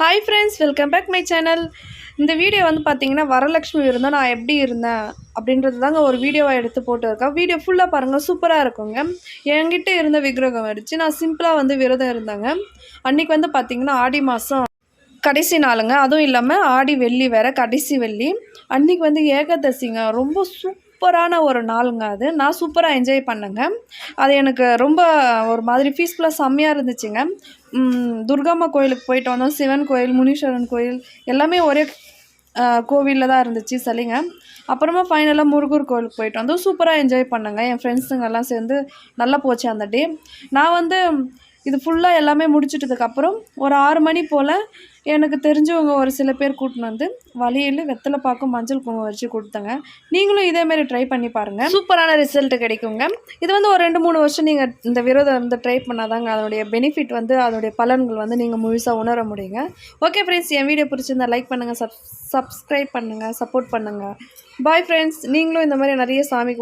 Hi friends welcome back my channel இந்த video வந்து பார்த்தீங்கன்னா வரலட்சுமி இருந்தால் நான் எப்படி இருந்தேன் அப்படின்றது தாங்க ஒரு வீடியோவை எடுத்து போட்டுருக்கேன். வீடியோ ஃபுல்லாக பாருங்கள் சூப்பராக இருக்குங்க. என்கிட்ட இருந்த விக்கிரகம் அடித்து நான் சிம்பிளாக வந்து விரதம் இருந்தேங்க. அன்றைக்கி வந்து பார்த்தீங்கன்னா ஆடி மாதம் கடைசி நாளுங்க. அதுவும் இல்லாமல் ஆடி வெள்ளி வேறு கடைசி வெள்ளி. அன்றைக்கி வந்து ஏகாதசிங்க. ரொம்ப சூப்பரான ஒரு நாளுங்க அது. நான் சூப்பராக என்ஜாய் பண்ணேங்க. அது எனக்கு ரொம்ப ஒரு மாதிரி பீஸ்ஃபுல்லாக செம்மையாக இருந்துச்சுங்க. துர்காம்மா கோயிலுக்கு போயிட்டு வந்தோம். சிவன் கோயில் முனீஸ்வரன் கோயில் எல்லாமே ஒரே கோவிலில் தான் இருந்துச்சு சரிங்க அப்புறமா ஃபைனலாக முருகர் கோயிலுக்கு போயிட்டு வந்தோம். சூப்பராக என்ஜாய் பண்ணேங்க. என் ஃப்ரெண்ட்ஸுங்கெல்லாம் சேர்ந்து நல்லா போச்சு அந்த டே நான் வந்து இது ஃபுல்லாக எல்லாமே முடிச்சிட்டதுக்கப்புறம் ஒரு ஆறு மணி போல் எனக்கு தெரிஞ்சவங்க ஒரு சில பேர் கூட்டின்னு வந்து வழியில் வெத்தலை பாக்கும் மஞ்சள் குங்குமம் வச்சு கொடுத்தாங்க. நீங்களும் இதேமாரி ட்ரை பண்ணி பாருங்கள் சூப்பரான ரிசல்ட் கிடைக்குங்க. இது வந்து ஒரு ரெண்டு மூணு வருஷம் நீங்கள் இந்த விரதம் வந்து ட்ரை பண்ணாதாங்க அதனுடைய பெனிஃபிட் வந்து அதனுடைய பலன்கள் வந்து நீங்கள் முழுசாக உணர முடியுங்க. ஓகே ஃப்ரெண்ட்ஸ் என் வீடியோ பிடிச்சிருந்தா லைக் பண்ணுங்கள் சப் சப்ஸ்கிரைப் பண்ணுங்கள் சப்போர்ட் பண்ணுங்கள் பாய் ஃப்ரெண்ட்ஸ் நீங்களும் இந்த மாதிரி நிறைய சாமி